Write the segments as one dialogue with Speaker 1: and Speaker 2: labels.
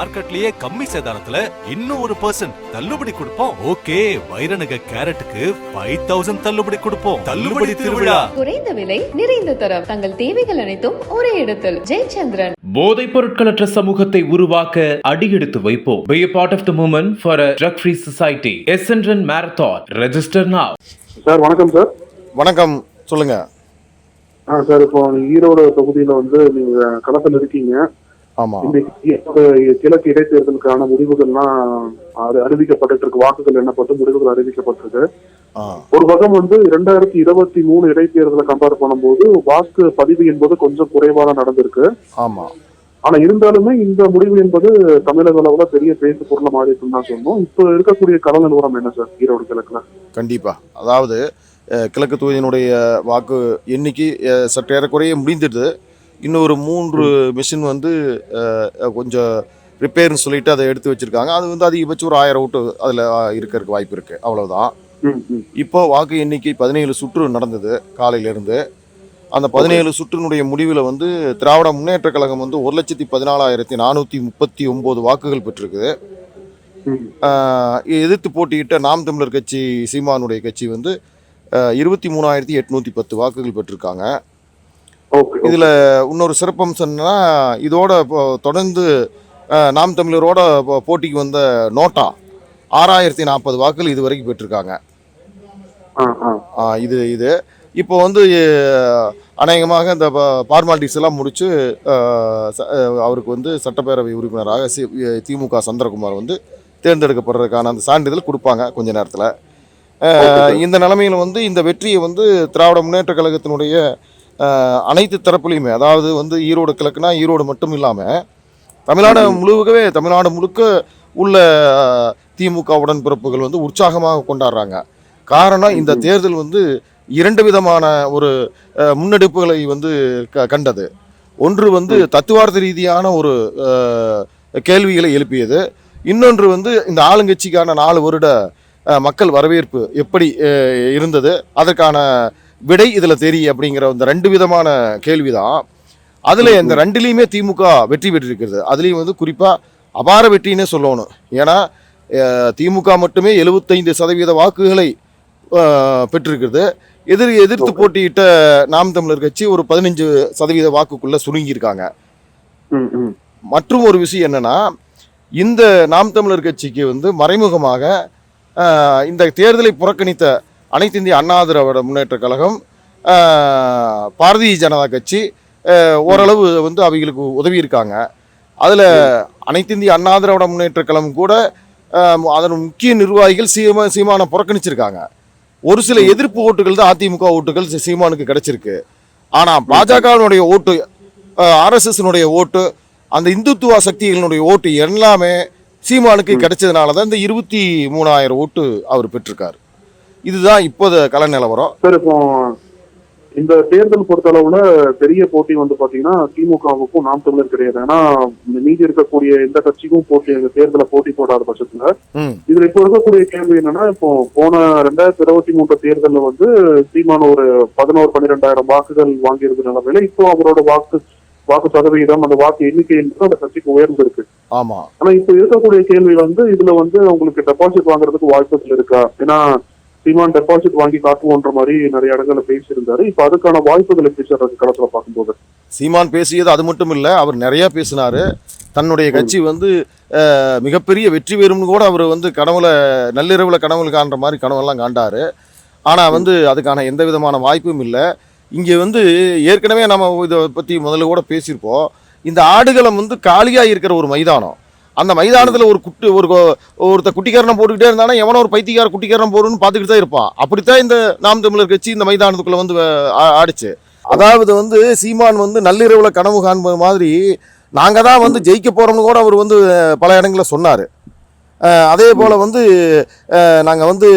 Speaker 1: மார்க்கெட்லயே கம்மி சேதாரத்துல இன்னும் ஒரு பர்சன்ட் தள்ளுபடி கொடுப்போம். ஓகே வைரநக கேரட்டுக்கு ஃபைவ் தௌசண்ட் தள்ளுபடி கொடுப்போம். தள்ளுபடி திருவிழா.
Speaker 2: குறைந்த விலை நிறைந்த தரம். தங்கள் தேவைகள் அனைத்தும் ஒரே இடத்தில். ஜெயச்சந்திரன்.
Speaker 3: போதைப் பொருட்களற்ற சமூகத்தை உருவாக்க அடியெடுத்து வைப்போம். Be a part of the movement for a drug-free society. Essendon Marathon. Register now.
Speaker 4: Sir வணக்கம் சார்.
Speaker 5: வணக்கம். சொல்லுங்க.
Speaker 4: ஆ சார் இப்போ ஈரோடு தொகுதியில வந்து நீங்க களத்தில் இருக்கீங்க. கிழக்கு இடைத்தேர்தலுக்கான முடிவுகள்லாம் அறிவிக்கப்பட்டு இருக்கு வாக்குகள் எண்ணப்பட்டு முடிவுகள் அறிவிக்கப்பட்டிருக்கு. ஒரு பக்கம் வந்து இரண்டாயிரத்தி இருபத்தி மூணு இடைத்தேர்தலை கம்பேர் பண்ணும்போது வாக்கு பதிவு என்பது கொஞ்சம் குறைவாக நடந்திருக்கு.
Speaker 5: ஆமா.
Speaker 4: ஆனா இருந்தாலுமே இந்த முடிவு என்பது தமிழக அளவுல பெரிய பேசு பொருளை மாறி இருக்குன்னு தான் சொன்னோம் இப்போ இருக்கக்கூடிய கள நிலவரம் என்ன சார்? ஈரோடு கிழக்குல.
Speaker 5: கண்டிப்பா. அதாவது கிழக்கு தொகுதியினுடைய வாக்கு எண்ணிக்கை அஹ், சற்று ஒரு மூன்று மிஷின் வந்து கொஞ்சம் ரிப்பேர்னு சொல்லிட்டு அதை எடுத்து வச்சிருக்காங்க. அது வந்து அதிகபட்சம் ஒரு ஆயிரம் ஓட்டு அதில் இருக்கிறதுக்கு வாய்ப்பு இருக்கு. அவ்வளவுதான்.
Speaker 4: ம், ம்.
Speaker 5: இப்போ வாக்கு எண்ணிக்கை பதினேழு சுற்று நடந்தது காலையிலிருந்து. அந்த பதினேழு சுற்றினுடைய முடிவில் வந்து திராவிட முன்னேற்ற கழகம் வந்து ஒரு லட்சத்தி பதினாலாயிரத்தி நானூற்றி முப்பத்தி ஒம்பது வாக்குகள் பெற்றிருக்குது. எதிர்த்து போட்டியிட்ட நாம் தமிழர் கட்சி சீமானுடைய கட்சி வந்து இருபத்தி மூணாயிரத்தி எட்நூற்றி பத்து வாக்குகள் பெற்றிருக்காங்க. இதில் இன்னொரு சிறப்பம்சம் என்னன்னா இதோட தொடர்ந்து நாம் தமிழரோட போட்டிக்கு வந்த நோட்டா ஆறாயிரத்தி நாற்பது வாக்குகள் இது வரைக்கும் பெற்றிருக்காங்க. இது இது. இப்போ வந்து அநேகமாக இந்த ஃபார்மாலிட்டிஸ் எல்லாம் அஹ், அவருக்கு வந்து சட்டப்பேரவை உறுப்பினராக சி திமுக சந்திரகுமார் வந்து தேர்ந்தெடுக்கப்படுறதுக்கான அந்த சான்றிதழ் கொடுப்பாங்க கொஞ்ச நேரத்தில். இந்த நிலைமையில் வந்து இந்த வெற்றியை வந்து திராவிட முன்னேற்ற கழகத்தினுடைய அனைத்து தரப்புலையுமே அதாவது வந்து ஈரோடு கிழக்குனா ஈரோடு மட்டும் இல்லாமல் தமிழ்நாடு முழுக்கவே தமிழ்நாடு முழுக்க உள்ள திமுக உடன்பிறப்புகள் வந்து உற்சாகமாக கொண்டாடுறாங்க. காரணம் இந்த தேர்தல் வந்து இரண்டு விதமான ஒரு முன்னெடுப்புகளை வந்து க கண்டது. ஒன்று வந்து தத்துவார்த்த ரீதியான ஒரு கேள்விகளை எழுப்பியது. இன்னொன்று வந்து இந்த ஆளுங்கட்சிக்கான நாலு வருட மக்கள் வரவேற்பு எப்படி இருந்தது? அதற்கான விடை இதில் தெரியும் அப்படிங்கிற இந்த ரெண்டு விதமான கேள்விதான். அதில் இந்த ரெண்டுலேயுமே திமுக வெற்றி பெற்றிருக்கிறது. அதுலேயும் வந்து குறிப்பாக அபார வெற்றின்னே சொல்லணும். ஏன்னா திமுக மட்டுமே எழுபத்தைந்து சதவீத வாக்குகளை பெற்றிருக்கிறது. எதிர் எதிர்த்து போட்டியிட்ட நாம் தமிழர் கட்சி ஒரு பதினஞ்சு சதவீத வாக்குக்குள்ள சுருங்கியிருக்காங்க. மற்றும் ஒரு விஷயம் என்னன்னா இந்த நாம் தமிழர் கட்சிக்கு வந்து மறைமுகமாக இந்த தேர்தலை புறக்கணித்த அனைத்து இந்திய அண்ணா திராவிட முன்னேற்ற கழகம் பாரதிய ஜனதா கட்சி ஓரளவு வந்து அவங்களுக்கு உதவி இருக்காங்க அதில் அனைத்து இந்திய அண்ணா திராவிட முன்னேற்ற கழகம் கூட அதன் முக்கிய நிர்வாகிகள் சீமா சீமானை புறக்கணிச்சிருக்காங்க. ஒரு சில எதிர்ப்பு ஓட்டுகள் தான் அதிமுக ஓட்டுகள் சீமானுக்கு கிடைச்சிருக்கு. ஆனால் பாஜகவினுடைய ஓட்டு ஆர்எஸ்எஸ்னுடைய ஓட்டு அந்த இந்துத்துவ சக்திகளினுடைய ஓட்டு எல்லாமே சீமானுக்கு கிடைச்சதுனால தான் இந்த இருபத்தி மூணாயிரம் ஓட்டு அவர் பெற்றிருக்காரு. இதுதான் இப்போது கள நிலவரம்.
Speaker 4: சார் இப்போ இந்த தேர்தல் பொறுத்த அளவுல பெரிய போட்டி வந்து பாத்தீங்கன்னா திமுகவுக்கும் நாம் தமிழர் கிடையாது. ஏன்னா மீதி இருக்கக்கூடிய எந்த கட்சிக்கும் போட்டி தேர்தலை போட்டி போடாத பட்சத்துல இதுல இப்போ இருக்கக்கூடிய கேள்வி என்னன்னா இப்போ போன ரெண்டாயிரத்தி இருபத்தி மூன்று தேர்தல்ல வந்து சீமான் ஒரு பதினோரு பன்னிரெண்டாயிரம் வாக்குகள் வாங்கியிருந்த நிலைமையில இப்போ அவரோட வாக்கு வாக்கு சதவிகிதம் அந்த வாக்கு எண்ணிக்கை என்பது அந்த கட்சிக்கு உயர்ந்திருக்கு.
Speaker 5: ஆமாம்
Speaker 4: ஆனா இப்ப இருக்கக்கூடிய கேள்வி வந்து இதுல வந்து உங்களுக்கு டெபாசிட் வாங்குறதுக்கு வாய்ப்புகள் இருக்கா? ஏன்னா சீமான் டெபாசிட் வாங்கி காட்டுவோன்ற மாதிரி நிறைய இடங்கள்ல பேசியிருந்தாரு. இப்ப அதுக்கான வாய்ப்புகள் எப்படி சார் களத்துல பார்க்கும்போது.
Speaker 5: சீமான் பேசியது அது மட்டும் இல்லை அவர் நிறையா பேசினார். தன்னுடைய கட்சி வந்து மிகப்பெரிய வெற்றி பெறும்னு கூட அவர் வந்து கனவுல நள்ளிரவில் கனவுல காண்ற மாதிரி கனவெல்லாம் காண்டாரு ஆனால் வந்து அதுக்கான எந்த விதமான வாய்ப்பும் இல்லை. இங்கே வந்து ஏற்கனவே நம்ம இதை பற்றி முதல்ல கூட பேசியிருப்போம். இந்த ஆடுகளம் வந்து காலியாக இருக்கிற ஒரு மைதானம். அந்த மைதானத்தில் ஒரு குட்டி ஒரு ஒருத்த குட்டிக்காரனை போட்டுக்கிட்டே இருந்தானா எவனோ ஒரு பைத்தியக்கார குட்டிக்காரன் போடுன்னு பார்த்துக்கிட்டு தான் இருப்பான். அப்படித்தான் இந்த நாம் தமிழர் கட்சி இந்த மைதானத்துக்குள்ளே வந்து ஆடிச்சு. அதாவது வந்து சீமான் வந்து நள்ளிரவுல கனவு காண்பது மாதிரி நாங்க தான் வந்து ஜெயிக்க போறோம்னு கூட அவர் வந்து பல இடங்களில் சொன்னார். அதே போல் வந்து நாங்கள் வந்து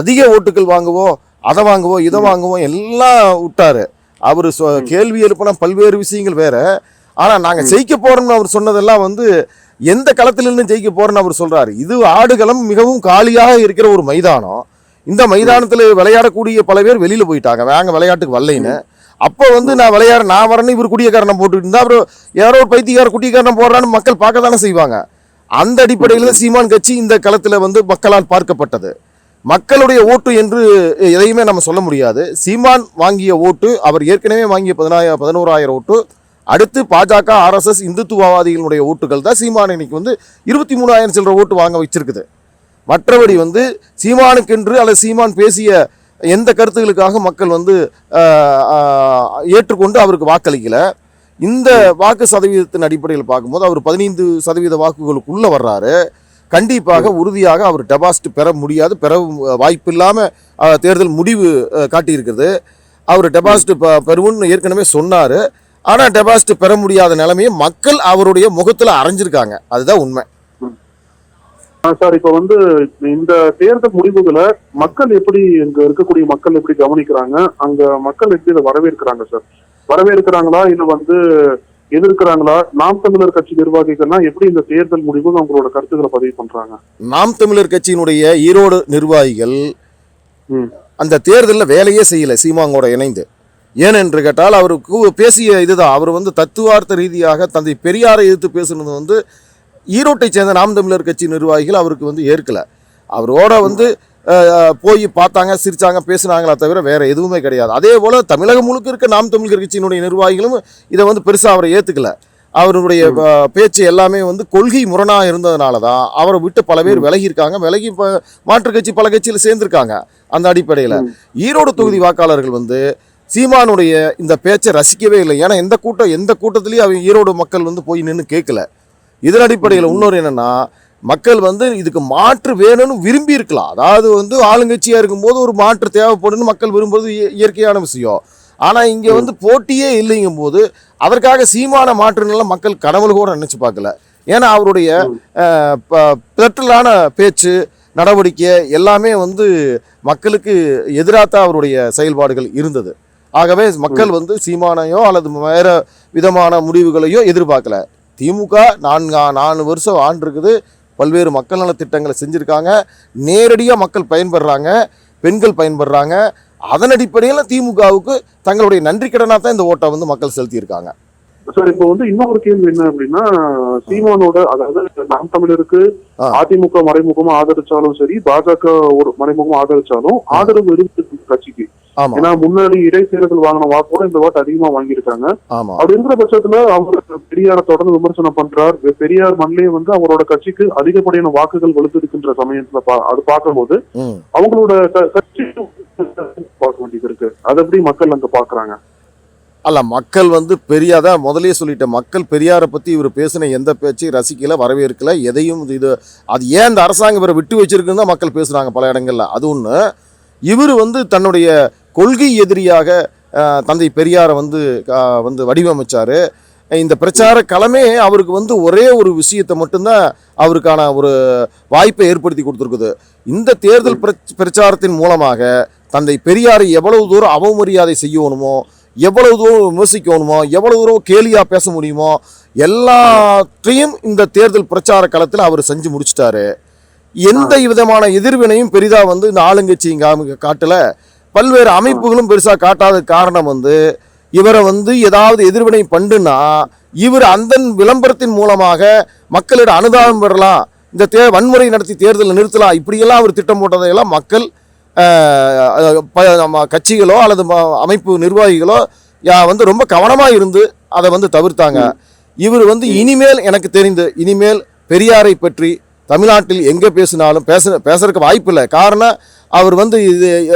Speaker 5: அதிக ஓட்டுகள் வாங்குவோம் அதை வாங்குவோம் இதை வாங்குவோம் எல்லாம் விட்டாரு. அவர் கேள்வி எழுப்பின பல்வேறு விஷயங்கள் வேற. ஆனால் நாங்கள் ஜெயிக்க போறோம்னு அவர் சொன்னதெல்லாம் வந்து எந்த களத்திலிருந்து ஜெயிக்க போறோம்னு அவர் சொல்றாரு. இது ஆடுகளம் மிகவும் காலியாக இருக்கிற ஒரு மைதானம். இந்த மைதானத்தில் விளையாடக்கூடிய பல பேர் வெளியில போயிட்டாங்க. நாங்கள் விளையாட்டுக்கு வரலைன்னு. அப்போ வந்து நான் விளையாட நான் வரேன்னு இவர் குடியக்காரனை போட்டுட்டு இருந்தா அப்புறம் யாரோ ஒரு பைத்தியக்கார குட்டிக்காரனை போடுறான்னு மக்கள் பார்க்க தானே செய்வாங்க. அந்த அடிப்படையில் தான் சீமான் கட்சி இந்த களத்தில் வந்து மக்களால் பார்க்கப்பட்டது. மக்களுடைய ஓட்டு என்று எதையுமே நம்ம சொல்ல முடியாது. சீமான் வாங்கிய ஓட்டு அவர் ஏற்கனவே வாங்கிய பதினாயிரம் பதினோராயிரம் ஓட்டு. அடுத்து பாஜக ஆர்எஸ்எஸ் இந்துத்துவவாதிகளுடைய ஓட்டுகள் தான் சீமான் இன்னைக்கு வந்து இருபத்தி மூணாயிரம் சில்லற ஓட்டு வாங்க வச்சிருக்குது. மற்றபடி வந்து சீமானுக்கென்று அல்லது சீமான் பேசிய எந்த கருத்துகளுக்காக மக்கள் வந்து ஏற்றுக்கொண்டு அவருக்கு வாக்களிக்கல. இந்த வாக்கு சதவீதத்தின் அடிப்படையில் பார்க்கும்போது அவர் பதினைந்து சதவீத வாக்குகளுக்குள்ளே வர்றாரு. கண்டிப்பாக உறுதியாக அவர் டெபாசிட் பெற முடியாது பெற வாய்ப்பு இல்லாமல் தேர்தல் முடிவு காட்டியிருக்கிறது. அவர் டெபாசிட் ப பெறுவோம்னு ஏற்கனவே சொன்னார். ஆனால் டெபாசிட் பெற முடியாத நிலைமையை மக்கள் அவருடைய முகத்தில் அரைஞ்சிருக்காங்க. அதுதான் உண்மை.
Speaker 4: சார் இப்ப வந்து இந்த தேர்தல் முடிவுகளை மக்கள் எப்படி இங்க இருக்கக்கூடிய மக்கள் எப்படி கவனிக்கிறாங்க? அங்க மக்கள் எப்படி இதை வரவேற்கிறாங்க சார்? வரவேற்கிறாங்களா? இல்ல வந்து எதிர்க்கிறாங்களா? நாம் தமிழர் கட்சி நிர்வாகிகள்னா எப்படி இந்த தேர்தல் முடிவு அவங்களோட கருத்துக்களை பதிவு பண்றாங்க?
Speaker 5: நாம் தமிழர் கட்சியினுடைய ஈரோடு நிர்வாகிகள். அந்த தேர்தலில் வேலையே செய்யலை சீமாங்கோட இணைந்து. ஏனென்று கேட்டால் அவருக்கு பேசிய இதுதான். அவர் வந்து தத்துவார்த்த ரீதியாக தந்தை பெரியாரை எதிர்த்து பேசுனது வந்து ஈரோட்டை சேர்ந்த நாம் தமிழர் கட்சி நிர்வாகிகள் அவருக்கு வந்து ஏற்கல. அவரோட வந்து போய் பார்த்தாங்க சிரிச்சாங்க பேசுனாங்களா தவிர வேற எதுவுமே கிடையாது. அதே போல தமிழகம் முழுக்க இருக்க நாம் தமிழர் கட்சியினுடைய நிர்வாகிகளும் இதை வந்து பெருசா அவரை ஏத்துக்கல. அவருடைய பேச்சு எல்லாமே வந்து கொள்கை முரணா இருந்ததுனால தான் அவரை விட்டு பல பேர் விலகி இருக்காங்க விலகி இப்போ மாற்றுக் கட்சி பல கட்சியில் சேர்ந்திருக்காங்க அந்த அடிப்படையில். ஈரோடு தொகுதி வாக்காளர்கள் வந்து சீமானுடைய இந்த பேச்சை ரசிக்கவே இல்லை. ஏன்னா எந்த கூட்டம் எந்த கூட்டத்திலையும் அவங்க ஈரோடு மக்கள் வந்து போய் நின்று கேட்கல இதன் அடிப்படையில் இன்னொரு என்னென்னா மக்கள் வந்து இதுக்கு மாற்று வேணும்னு விரும்பி இருக்கலாம். அதாவது வந்து ஆளுங்கட்சியாக இருக்கும்போது ஒரு மாற்று தேவைப்படும்னு மக்கள் விரும்புறது இயற்கையான விஷயம். ஆனால் இங்கே வந்து போட்டியே இல்லைங்கும் போது அதற்காக சீமான மாற்றுனெல்லாம் மக்கள் கனவுல கூட நினச்சி பார்க்கல. ஏன்னா அவருடைய பெற்றலான ப- பேச்சு நடவடிக்கை எல்லாமே வந்து மக்களுக்கு எதிராக தான் அவருடைய செயல்பாடுகள் இருந்தது. ஆகவே மக்கள் வந்து சீமானையோ அல்லது வேற விதமான முடிவுகளையோ எதிர்பார்க்கல. திமுக நான்கு நாலு வருஷம் ஆண்டு இருக்குது. பல்வேறு மக்கள் நலத் திட்டங்களை செஞ்சுருக்காங்க. நேரடியாக மக்கள் பயன்படுறாங்க. பெண்கள் பயன்படுறாங்க. அதன் அடிப்படையில் திமுகவுக்கு தங்களுடைய நன்றி கடனாக தான் இந்த ஓட்டை வந்து மக்கள் செலுத்தியிருக்காங்க.
Speaker 4: சார் இப்போ வந்து இன்னொரு கேள்வி என்ன அப்படின்னா சீமானோட அதாவது நாம் தமிழருக்கு. அதிமுக மறைமுகமா ஆதரிச்சாலும் சரி பாஜக ஒரு மறைமுகமா ஆதரிச்சாலும் ஆதரவு இருக்கு கட்சிக்கு. ஏன்னா முன்னாடி இடைத்தேர்தல் வாங்கின வாக்கோட இந்த வாட்டு அதிகமா வாங்கியிருக்காங்க. அப்படி இருக்கிற பட்சத்துல அவர் பெரியார தொடர்ந்து விமர்சனம் பண்றார். பெரியார் மண்ணிலே வந்து அவரோட கட்சிக்கு அதிகப்படியான வாக்குகள் வலுத்திருக்கின்ற சமயத்துல அது பார்க்கும்போது அவங்களோட கட்சி பார்க்க வேண்டியது இருக்கு. அதை எப்படி மக்கள் அங்க பாக்குறாங்க
Speaker 5: அல்ல மக்கள் வந்து பெரியாதா முதல்லயே சொல்லிட்டேன். மக்கள் பெரியாரை பற்றி இவர் பேசின எந்த பேச்சையும் ரசிக்கல வரவேற்கல எதையும் இது அது ஏன் இந்த அரசாங்கம் இவரை விட்டு வச்சிருக்குன்னு தான் மக்கள் பேசுகிறாங்க பல இடங்கள்ல. அது ஒன்று இவர் வந்து தன்னுடைய கொள்கை எதிரியாக தந்தை பெரியாரை வந்து வந்து வடிவமைச்சார். இந்த பிரச்சார களமே அவருக்கு வந்து ஒரே ஒரு விஷயத்தை மட்டும்தான் அவருக்கான ஒரு வாய்ப்பை ஏற்படுத்தி கொடுத்துருக்குது. இந்த தேர்தல் பிரச்- பிரச்சாரத்தின் மூலமாக தந்தை பெரியாரை எவ்வளவு தூரம் அவமரியாதை செய்யணுமோ எவ்வளவு தூரம் விமர்சிக்கணுமோ எவ்வளவு தூரம் கேலியா பேச முடியுமோ எல்லாத்தையும் இந்த தேர்தல் பிரச்சார களத்தில் அவர் செஞ்சு முடிச்சிட்டாரு. எந்த விதமான எதிர்வினையும் பெரிதா வந்து இந்த ஆளுங்கட்சி இங்க காட்டல பல்வேறு அமைப்புகளும் பெருசா காட்டாத காரணம் வந்து இவரை வந்து ஏதாவது எதிர்வினை பண்ணுனா இவர் அந்த விளம்பரத்தின் மூலமாக மக்களிடம் அனுதாபம் பெறலாம். இந்த தே வன்முறை நடத்தி தேர்தலை நிறுத்தலாம். இப்படியெல்லாம் அவர் திட்டம் போட்டதையெல்லாம் மக்கள் கட்சிகளோ அல்லது அமைப்பு நிர்வாகிகளோ யா வந்து ரொம்ப கவனமாக இருந்து அதை வந்து தவிர்த்தாங்க. இவர் வந்து இனிமேல் எனக்கு தெரிந்து இனிமேல் பெரியாரை பற்றி தமிழ்நாட்டில் எங்கே பேசினாலும் பேச பேசுறதுக்கு வாய்ப்பு இல்லை. காரணம் அவர் வந்து இது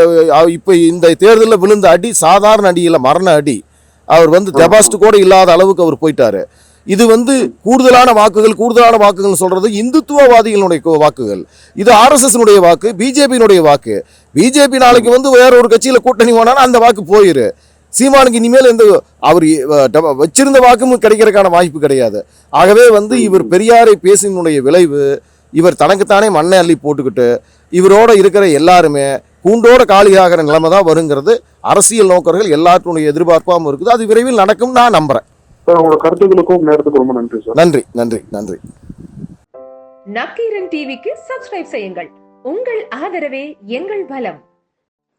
Speaker 5: இப்போ இந்த தேர்தலில் விழுந்த அடி சாதாரண அடி இல்லை மரண அடி. அவர் வந்து டெபாசிட் கூட இல்லாத அளவுக்கு அவர் போயிட்டார். இது வந்து கூடுதலான வாக்குகள் கூடுதலான வாக்குகள் சொல்றது இந்துத்துவவாதிகளுடைய கோ- வாக்குகள். இது ஆர்எஸ்எஸ்னுடைய வாக்கு பிஜேபியினுடைய வாக்கு. பிஜேபி நாளைக்கு வந்து வேற ஒரு கட்சியில் கூட்டணி போனாலும் அந்த வாக்கு போயிரு. சீமானுக்கு இனிமேல் எந்த அவர் வச்சிருந்த வாக்கும் கிடைக்கிறதுக்கான வாய்ப்பு கிடையாது. ஆகவே வந்து இவர் பெரியாரை பேசினுடைய விளைவு இவர் தனக்குத்தானே மண்ணை அள்ளி போட்டுக்கிட்டு இவரோட இருக்கிற எல்லாருமே கூண்டோட காலியாகிற நிலைமை தான் வருங்கிறது அரசியல் நோக்கர்கள் எல்லாத்துடைய எதிர்பார்ப்பாகவும் இருக்குது. அது விரைவில் நடக்கும் நான் நம்புறேன்.
Speaker 4: சார் உங்களோட கருத்துக்களுக்கும் நேரத்துக்கு ரொம்ப நன்றி சார்.
Speaker 5: நன்றி நன்றி நன்றி.
Speaker 6: நக்கீரன் டிவிக்கு சப்ஸ்கிரைப் செய்யுங்கள். உங்கள் ஆதரவே எங்கள் பலம்.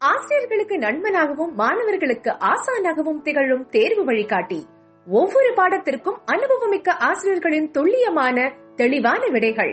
Speaker 6: ஆசிரியர்களுக்கு நண்பனாகவும் மாணவர்களுக்கு ஆசானாகவும் திகழும் தேர்வு வழிகாட்டி. ஒவ்வொரு பாடத்திற்கும் அனுபவமிக்க ஆசிரியர்களின் துல்லியமான தெளிவான விடைகள்.